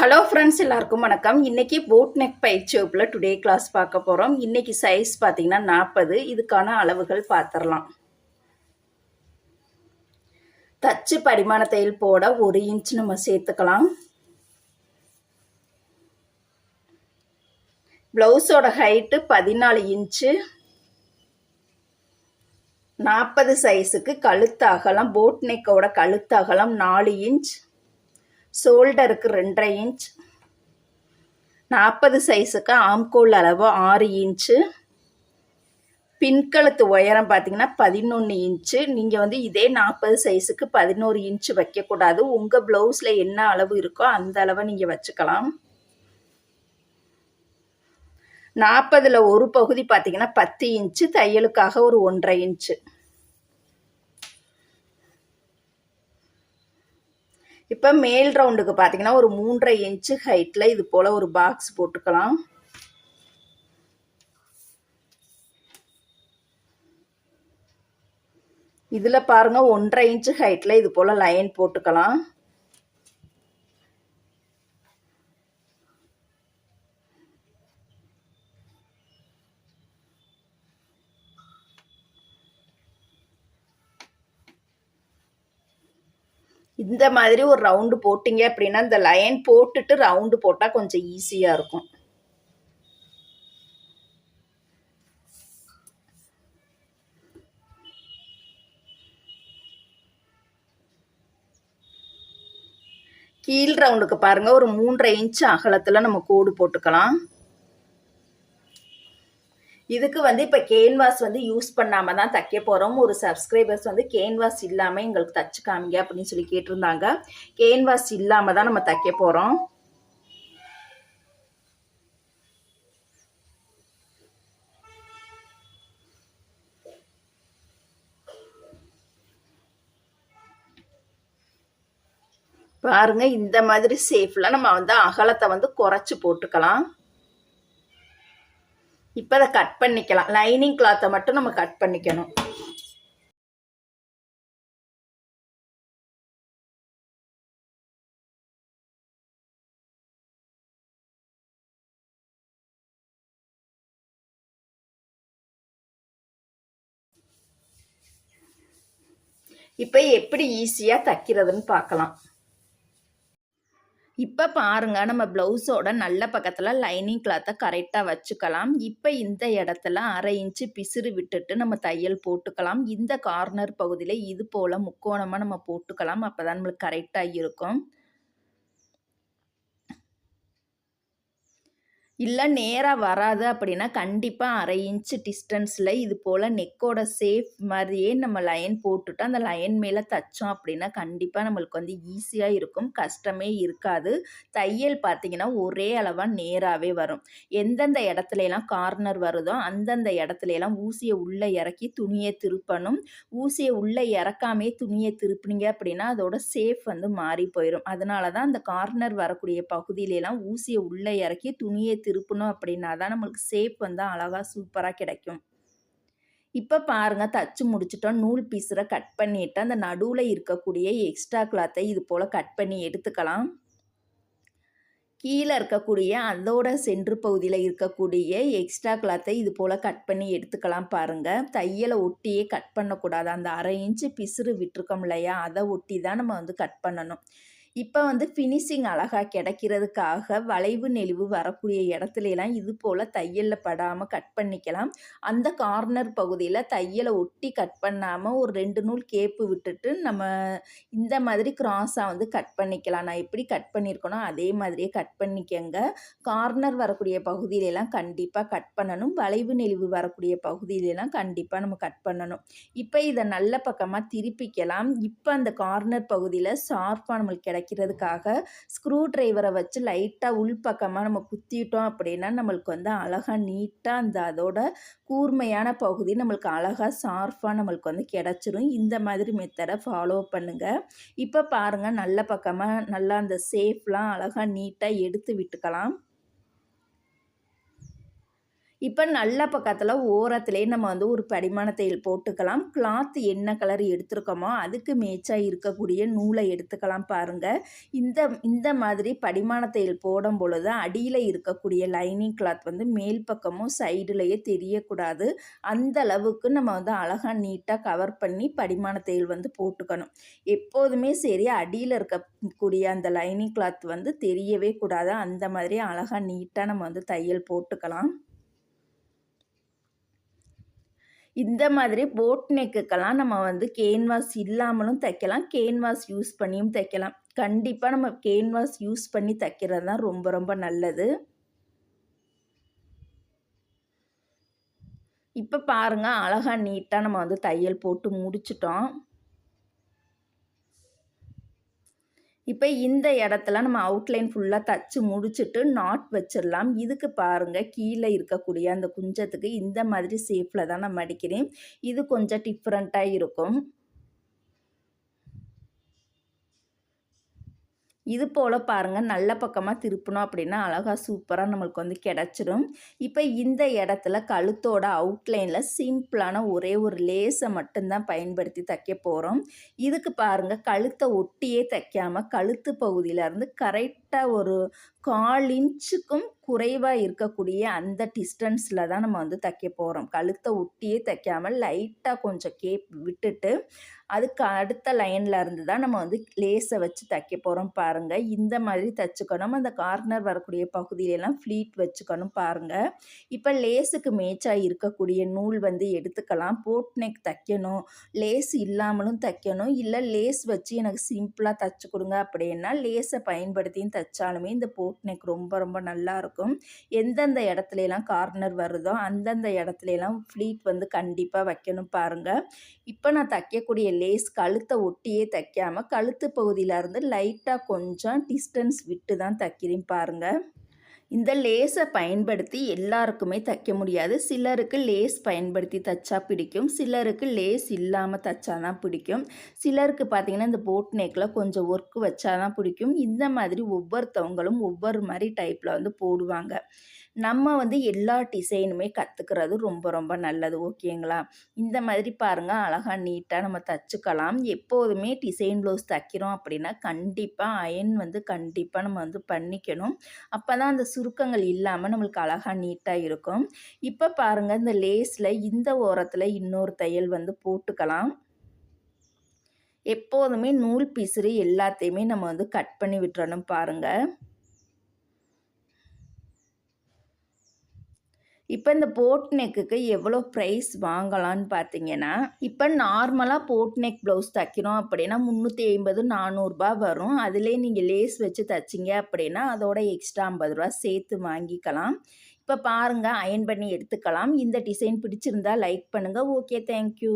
Hello friends எல்லாருக்கும் வணக்கம். இன்றைக்கி போட் நெக் பயிற்சி வகுப்பில் டுடே கிளாஸ் பார்க்க போகிறோம் இன்றைக்கி சைஸ் பார்த்தீங்கன்னா நாற்பது. இதுக்கான அளவுகள் பார்த்துடலாம். தச்சு பரிமாண தையல் போட ஒரு இன்ச் நம்ம சேர்த்துக்கலாம். ப்ளவுஸோட ஹைட்டு பதினாலு இன்ச்சு நாற்பது சைஸுக்கு கழுத்தாகலாம் போட் நெக்கோட கழுத்தாகலாம் நாலு இன்ச் ஷோல்டருக்கு ரெண்டரை இன்ச். நாற்பது சைஸுக்கு ஆம்கோல் அளவு ஆறு இன்ச்சு. பின்கழுத்து உயரம் பார்த்தீங்கன்னா பதினொன்று இன்ச்சு. நீங்கள் வந்து இதே நாற்பது சைஸுக்கு பதினோரு இன்ச்சு வைக்கக்கூடாது. உங்கள் ப்ளவுஸில் என்ன அளவு இருக்கோ அந்த அளவை நீங்கள் வச்சுக்கலாம். நாற்பதில் ஒரு பகுதி பார்த்தீங்கன்னா பத்து இன்ச்சு. தையலுக்காக ஒரு ஒன்றரை இன்ச்சு. இப்போ மேல் ரவுண்டுக்கு பார்த்தீங்கன்னா ஒரு மூன்றரை இன்ச்சு ஹைட்டில் இது போல் ஒரு பாக்ஸ் போட்டுக்கலாம். இதில் பாருங்கள் ஒன்றரை இன்ச்சு ஹைட்டில் இது போல் லைன் போட்டுக்கலாம். இந்த மாதிரி ஒரு ரவுண்டு போட்டிங்க அப்படின்னா இந்த லைன் போட்டுட்டு ரவுண்டு போட்டால் கொஞ்சம் ஈஸியாக இருக்கும். கீழ் ரவுண்டுக்கு பாருங்கள் ஒரு மூன்றரை இன்ச் அகலத்தில் நம்ம கோடு போட்டுக்கலாம். இதுக்கு வந்து இப்போ கேன்வாஸ் வந்து யூஸ் பண்ணாமல் தான் தைக்க போகிறோம் ஒரு சப்ஸ்கிரைபர்ஸ் வந்து கேன்வாஸ் இல்லாமல் எங்களுக்கு தச்சு காமிங்க அப்படின்னு சொல்லி கேட்டிருந்தாங்க. கேன்வாஸ் இல்லாமல் தான் நம்ம தைக்க போகிறோம் பாருங்க இந்த மாதிரி சேஃப்ல நம்ம வந்து அகலத்தை வந்து குறைச்சி போட்டுக்கலாம். இப்போ அதை கட் பண்ணிக்கலாம். லைனிங் கிளாத்தை மட்டும் நம்ம கட் பண்ணிக்கணும். இப்போ எப்படி ஈஸியாக தைக்கிறதுன்னு பார்க்கலாம். இப்போ பாருங்க நம்ம ப்ளவுஸோட நல்ல பக்கத்தில் லைனிங் கிளாத்தை கரெக்டாக வச்சுக்கலாம். இப்போ இந்த இடத்துல அரை இன்ச்சு பிசிறு விட்டுட்டு நம்ம தையல் போட்டுக்கலாம். இந்த கார்னர் பகுதியில் இது போல் முக்கோணமாக நம்ம போட்டுக்கலாம். அப்போ தான் நம்மளுக்கு கரெக்டாக இருக்கும். இல்லை நேராக வராது அப்படின்னா கண்டிப்பாக அரை இன்ச்சு டிஸ்டன்ஸில் இது போல் நெக்கோட சேஃப் மாதிரியே நம்ம லைன் போட்டுட்டு அந்த லைன் மேலே தைச்சோம் அப்படின்னா கண்டிப்பாக நம்மளுக்கு வந்து ஈஸியாக இருக்கும். கஷ்டமே இருக்காது. தையல் பார்த்திங்கன்னா ஒரே அளவாக நேராகவே வரும். எந்தெந்த இடத்துலலாம் கார்னர் வருதோ அந்தந்த இடத்துலலாம் ஊசியை உள்ளே இறக்கி துணியை திருப்பணும். ஊசியை உள்ளே இறக்காமே துணியை திருப்பினீங்க அப்படின்னா அதோட சேஃப் வந்து மாறி போயிடும் அதனால தான் அந்த கார்னர் வரக்கூடிய பகுதியிலலாம் ஊசியை உள்ளே இறக்கி துணியை திருப்பணும் அப்படின்னா தான் நம்மளுக்கு ஷேப் வந்து அழகாக சூப்பராக கிடைக்கும். இப்போ பாருங்கள் தச்சு முடிச்சிட்டோம். நூல் பீஸரை கட் பண்ணிவிட்டு அந்த நடுவில் இருக்கக்கூடிய எக்ஸ்ட்ரா கிளாத்தை இது போல் கட் பண்ணி எடுத்துக்கலாம். கீழே இருக்கக்கூடிய அதோட சென்று பகுதியில் இருக்கக்கூடிய எக்ஸ்ட்ரா கிளாத்தை இது போல் கட் பண்ணி எடுத்துக்கலாம் பாருங்கள் தையலை ஒட்டியே கட் பண்ணக்கூடாது. அந்த அரை இன்ச்சு பிசுறு விட்டுருக்கோம் இல்லையா? அதை ஒட்டி தான் நம்ம வந்து கட் பண்ணணும். இப்போ வந்து ஃபினிஷிங் அழகாக கிடைக்கிறதுக்காக வளைவு நெளிவு வரக்கூடிய இடத்துலலாம் இது போல் தையலில் படாமல் கட் பண்ணிக்கலாம். அந்த கார்னர் பகுதியில் தையலை ஒட்டி கட் பண்ணாமல் ஒரு ரெண்டு நூல் கேப்பு விட்டுட்டு நம்ம இந்த மாதிரி க்ராஸாக வந்து கட் பண்ணிக்கலாம். நான் எப்படி கட் பண்ணியிருக்கேனோ அதே மாதிரியே கட் பண்ணிக்கங்க. கார்னர் வரக்கூடிய பகுதியிலலாம் கண்டிப்பாக கட் பண்ணணும். வளைவு நெளிவு வரக்கூடிய பகுதியிலலாம் கண்டிப்பாக நம்ம கட் பண்ணணும். இப்போ இதை நல்ல பக்கமாக திருப்பிக்கலாம். இப்போ அந்த கார்னர் பகுதியில் ஷார்ப்பாக நம்மளுக்கு கிடை கிடைக்கிறதுக்காக ஸ்க்ரூ ட்ரைவரை வச்சு லைட்டாக உள்பக்கமாக நம்ம குத்திட்டோம் அப்படின்னா நம்மளுக்கு வந்து அழகாக நீட்டாக அந்த அதோட கூர்மையான பகுதி நம்மளுக்கு அழகாக ஷார்ப்பாக நம்மளுக்கு வந்து கிடச்சிரும். இந்த மாதிரி மெத்தடை ஃபாலோ பண்ணுங்கள் இப்போ பாருங்கள் நல்ல பக்கமாக நல்லா அந்த சேஃப்லாம் அழகாக நீட்டாக எடுத்து விட்டுக்கலாம். இப்போ நல்ல பக்கத்தில் ஓரத்துலேயே நம்ம வந்து ஒரு படிமான போட்டுக்கலாம். கிளாத் என்ன கலர் எடுத்திருக்கோமோ அதுக்கு மேய்ச்சாக இருக்கக்கூடிய நூலை எடுத்துக்கலாம் பாருங்கள் இந்த இந்த மாதிரி படிமான போடும் பொழுது அடியில் இருக்கக்கூடிய லைனிங் கிளாத் வந்து மேல் பக்கமும் சைடுலேயே தெரியக்கூடாது. அந்த அளவுக்கு நம்ம வந்து அழகாக நீட்டாக கவர் பண்ணி படிமான வந்து போட்டுக்கணும். எப்போதுமே சரி அடியில் இருக்கக்கூடிய அந்த லைனிங் கிளாத் வந்து தெரியவே கூடாது. அந்த மாதிரி அழகாக நீட்டாக நம்ம வந்து தையல் போட்டுக்கலாம். இந்த மாதிரி போட் நெக்குக்கெல்லாம் நம்ம வந்து கேன்வாஸ் இல்லாமலும் தைக்கலாம். கேன்வாஸ் யூஸ் பண்ணியும் தைக்கலாம். கண்டிப்பாக நம்ம கேன்வாஸ் யூஸ் பண்ணி தைக்கிறது தான் ரொம்ப ரொம்ப நல்லது. இப்போ பாருங்கள் அழகாக நீட்டாக நம்ம வந்து தையல் போட்டு முடிச்சிட்டோம். இப்போ இந்த இடத்துல நம்ம அவுட்லைன் ஃபுல்லாக தச்சு முடிச்சுட்டு நாட் வச்சிடலாம். இதுக்கு பாருங்கள் கீழே இருக்கக்கூடிய அந்த குஞ்சத்துக்கு இந்த மாதிரி ஷேப்பில் தான் நான் மடிக்கிறேன். இது கொஞ்சம் டிஃப்ரெண்ட்டாக இருக்கும். இது போல் பாருங்கள் நல்ல பக்கமாக திருப்பினோம் அப்படின்னா அழகாக சூப்பராக நம்மளுக்கு வந்து கிடச்சிரும். இப்போ இந்த இடத்துல கழுத்தோட அவுட்லைனில் சிம்பிளான ஒரே ஒரு லேஸை மட்டும்தான் பயன்படுத்தி தைக்க போகிறோம் இதுக்கு பாருங்கள் கழுத்தை ஒட்டியே தைக்காமல் கழுத்து பகுதியிலேருந்து கரெக்டாக ஒரு கால் இன்ச்சுக்கும் குறைவாக இருக்கக்கூடிய அந்த டிஸ்டன்ஸில் தான் நம்ம வந்து தைக்க போகிறோம் கழுத்தை ஒட்டியே தைக்காமல் லைட்டாக கொஞ்சம் கேப் விட்டுட்டு அதுக்கு அடுத்த லைனில் இருந்து தான் நம்ம வந்து லேஸை வச்சு தைக்க போகிறோம் பாருங்கள் இந்த மாதிரி தைச்சுக்கணும். அந்த கார்னர் வரக்கூடிய பகுதியிலலாம் ஃப்ளீட் வச்சுக்கணும் பாருங்கள் இப்போ லேஸுக்கு மேய்ச்சாக இருக்கக்கூடிய நூல் வந்து எடுத்துக்கலாம். போட் நெக் தைக்கணும். லேஸ் இல்லாமலும் தைக்கணும். இல்லை லேஸ் வச்சு எனக்கு சிம்பிளாக தைச்சி கொடுங்க அப்படின்னா லேஸை பயன்படுத்தியும் தைச்சாலுமே இந்த ரூட் நெக் ரொம்ப ரொம்ப நல்லாயிருக்கும் எந்தெந்த இடத்துலலாம் கார்னர் வருதோ அந்தந்த இடத்துலலாம் ஃப்ளீட் வந்து கண்டிப்பாக வைக்கணும் பாருங்கள் இப்போ நான் தைக்கக்கூடிய லேஸ் கழுத்தை ஒட்டியே தைக்காமல் கழுத்து பகுதியிலேருந்து லைட்டாக கொஞ்சம் டிஸ்டன்ஸ் விட்டு தான் தைக்கிறேன் பாருங்கள் இந்த லேஸை பயன்படுத்தி எல்லாருக்குமே தைக்க முடியாது. சிலருக்கு லேஸ் பயன்படுத்தி தைச்சா பிடிக்கும். சிலருக்கு லேஸ் இல்லாமல் தைச்சா தான் பிடிக்கும். சிலருக்கு பார்த்திங்கன்னா இந்த போட் நெக்கில் கொஞ்சம் ஒர்க்கு வச்சா தான் பிடிக்கும். இந்த மாதிரி ஒவ்வொருத்தவங்களும் ஒவ்வொரு மாதிரி டைப்பில் வந்து போடுவாங்க. நம்ம வந்து எல்லா டிசைனுமே கற்றுக்கிறது ரொம்ப ரொம்ப நல்லது. ஓகேங்களா? இந்த மாதிரி பாருங்கள் அழகாக நீட்டாக நம்ம தச்சுக்கலாம். எப்போதுமே டிசைன் ப்ளவுஸ் தைக்கிறோம் அப்படின்னா கண்டிப்பாக அயன் வந்து கண்டிப்பாக நம்ம வந்து பண்ணிக்கணும். அப்போ தான் அந்த சுருக்கங்கள் இல்லாமல் நம்மளுக்கு அழகாக நீட்டாக இருக்கும். இப்போ பாருங்கள் இந்த லேஸில் இந்த ஓரத்தில் இன்னொரு தையல் வந்து போட்டுக்கலாம். எப்போதுமே நூல் பிசுறு எல்லாத்தையுமே நம்ம வந்து கட் பண்ணி விட்டுறணும் பாருங்கள் இப்போ இந்த போட் நெக்குக்கு எவ்வளோ ப்ரைஸ் வாங்கலான்னு பார்த்தீங்கன்னா இப்போ நார்மலாக போட் நெக் ப்ளவுஸ் தைக்கிறோம் அப்படின்னா முந்நூற்றி ஐம்பது நானூறுரூபா வரும். அதிலே நீங்கள் லேஸ் வச்சு தைச்சிங்க அப்படின்னா அதோட எக்ஸ்ட்ரா ஐம்பது ரூபா சேர்த்து வாங்கிக்கலாம். இப்போ பாருங்கள் அயன் பண்ணி எடுத்துக்கலாம். இந்த டிசைன் பிடிச்சிருந்தா லைக் பண்ணுங்கள் ஓகே தேங்க்யூ